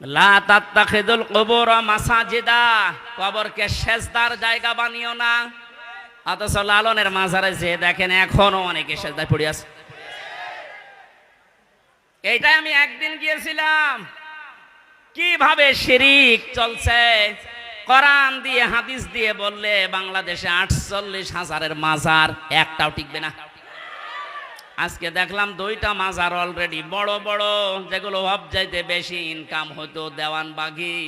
লা তাত্তাখিদুল মাসাজিদা। কবরকে সেজদার জায়গা বানিও না। অথচ লালনের মাজারে যে দেখেন এখনও অনেকে সেজদায় পড়ে আছে। এইটাই আমি একদিন গিয়েছিলাম। কীভাবে শিরিক চলছে? কোরআন দিয়ে, হাদিস দিয়ে বললে বাংলাদেশে আটচল্লিশ হাজারের মাজার একটাও টিকবে না। আজকে দেখলাম দুইটা মাজার অলরেডি বড় বড়, যেগুলো সবচাইতে বেশি ইনকাম হতো, দেওয়ান বাঘি,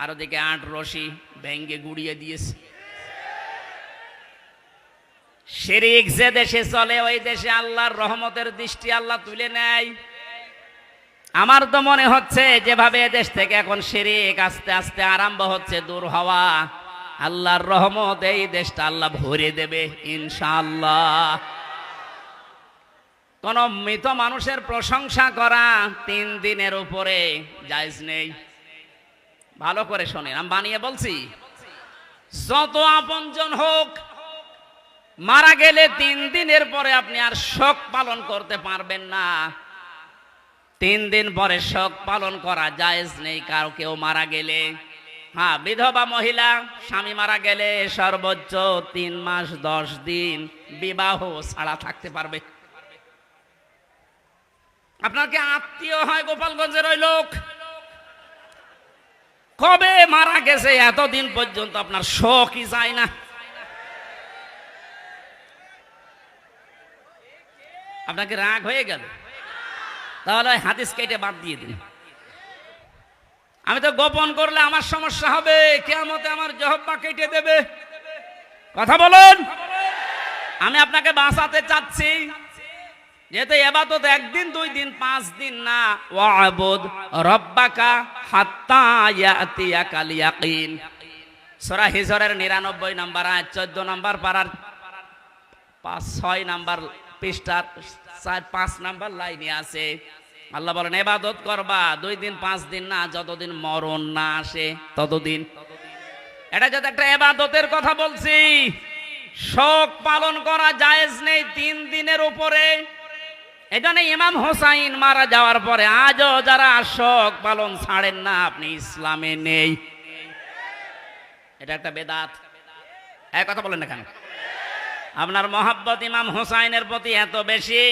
আর ওদিকে আট রশি ভেঙ্গে গুড়িয়ে দিয়েছে। শিরিক যে দেশে চলে, ওই দেশে আল্লাহর রহমতের দৃষ্টি আল্লাহ তুলে নেয়। আমার তো মনে হচ্ছে যেভাবে দেশ থেকে এখন শিরিক আস্তে আস্তে আরম্ভ হচ্ছে, দূর হওয়া, আল্লাহর রহমত এই দেশটা আল্লাহ ভরে দেবে, ইনশাআল্লাহ। কোন মৃত মানুষের প্রশংসা করা তিন দিনের উপরে জায়জ নেই। ভালো করে শোনেন, আমি বানিয়ে বলছি। যত আপনজন হোক, মারা গেলে তিন দিনের পরে আপনি আর শোক পালন করতে পারবেন না। তিন দিন পরে শোক পালন করা জায়েজ নেই কারও কেউ মারা গেলে। হ্যাঁ বিধবা মহিলা, স্বামী মারা গেলে সর্বোচ্চ তিন মাস, দশ দিন বিবাহ ছাড়া থাকতে পারবে। আপনার কি আত্মীয় হয় গোপালগঞ্জের ওই লোক? কবে মারা গেছে এতদিন পর্যন্ত আপনার শোকই যায় না? আপনাকে রাগ হয়ে গেল? তাহলে ওই হাদিস কেটে বাদ দিয়ে দিন। আমি তো গোপন করলে আমার সমস্যা হবে কেমতে আমার জহব্বা কেটে দেবে। কথা বলুন। আমি আপনাকে বাঁচাতে চাচ্ছি। যেহেতু এবাদত একদিন, দুই দিন, পাঁচ দিন না, ওয়াবুদ রব্বাকা হাত্তা ইয়াতিয়াকাল ইয়াকিন সূরা হিজরের 99 নাম্বার আয়াত 14 নাম্বার পারার পাঁচ, ছয় নাম্বার পৃষ্ঠার চার, পাঁচ নাম্বার লাইনে আছে। আল্লাহ বলেন, এবাদত করবা, দুই দিন, পাঁচ দিন না, যতদিন মরণ না আসে, ততদিন। এটা যদি একটা এবাদতের কথা বলছি, শোক পালন করা জায়েজ নেই, তিন দিনের উপরে। এখানে ইমাম হোসাইন মারা যাওয়ার পরে আজও যারা শোক পালন ছাড়েন না, আপনি ইসলামে নেই। এটা একটা বেদাত। এক কথা বলেন না কেন? আপনার মহাব্বত ইমাম হোসাইনের প্রতি এত বেশি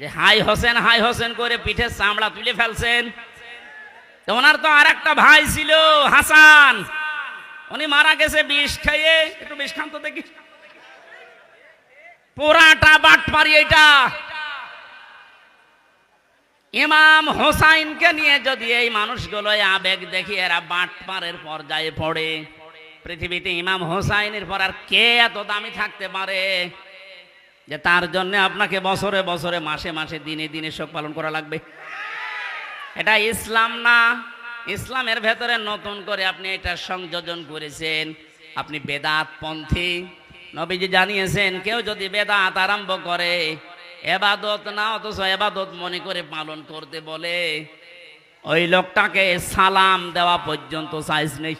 যে হাই হোসেন হাই হোসেন করে পিঠে চামড়া তুলে ফেলছেন। ওনার তো আর একটা ভাই ছিল, হাসান। উনি মারা গেছে বিষ খেয়ে। একটু বিষ খান তো দেখি। পুরাটা বাট পারি এটা ইমাম হোসাইনকে নিয়ে যদি এই মানুষগুলো আবেগ দেখি এরা বাট পারের পর্যায়ে পড়ে, পৃথিবীতে ইমাম হোসাইনের পর আর কে এত দামি থাকতে পারে? যে তার জন্য আপনাকে বছরে বছরে, মাসে মাসে, দিনে দিনে শোক পালন করা লাগবে। এটা ইসলাম না। ইসলামের ভেতরে নতুন করে আপনি এটা সংযোজন করেছেন। আপনি বেদাত পন্থী নবীজি জানিয়েছেন, কেউ যদি বেদাত আরম্ভ করে এবাদত না, অথচ এবাদত মনে করে পালন করতে বলে। ওই লোকটাকে সালাম দেওয়া পর্যন্ত সাইজ নেই।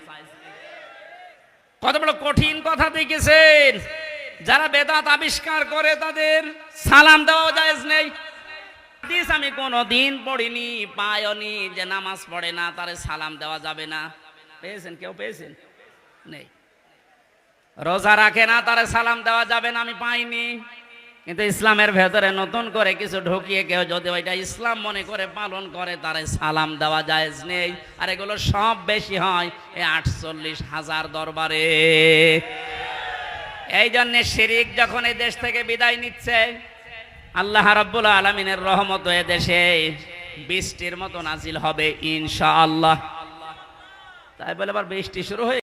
কত বড় কঠিন কথা দেখেছেন। যারা বেদাত আবিষ্কার করে তাদের সালাম দেওয়া জায়েজ নেই। আমি কোনো দিন পড়িনি পায়নি যে নামাজ পড়ে না, তারে সালাম দেওয়া যাবে না। পেয়েছেন কেউ? পেয়েছেন? নেই। রোজা রাখে না, তারে সালাম দেওয়া যাবে না, আমি পাইনি। কিন্তু ইসলামের ভেতরে নতুন করে কিছু ঢুকিয়ে কেউ যদি ওইটা ইসলাম মনে করে পালন করে, তারে সালাম দেওয়া যায় নেই। আর এগুলো সব বেশি হয় এই আটচল্লিশ হাজার দরবারে। এই জন্য শিরিক যখন এই দেশ থেকে বিদায় নিচ্ছে, আল্লাহ রাব্বুল আলমিনের রহমত এ দেশে বৃষ্টির মতো নাজিল হবে ইনশাআল্লাহ। তাই বলে আবার বৃষ্টি শুরু হয়ে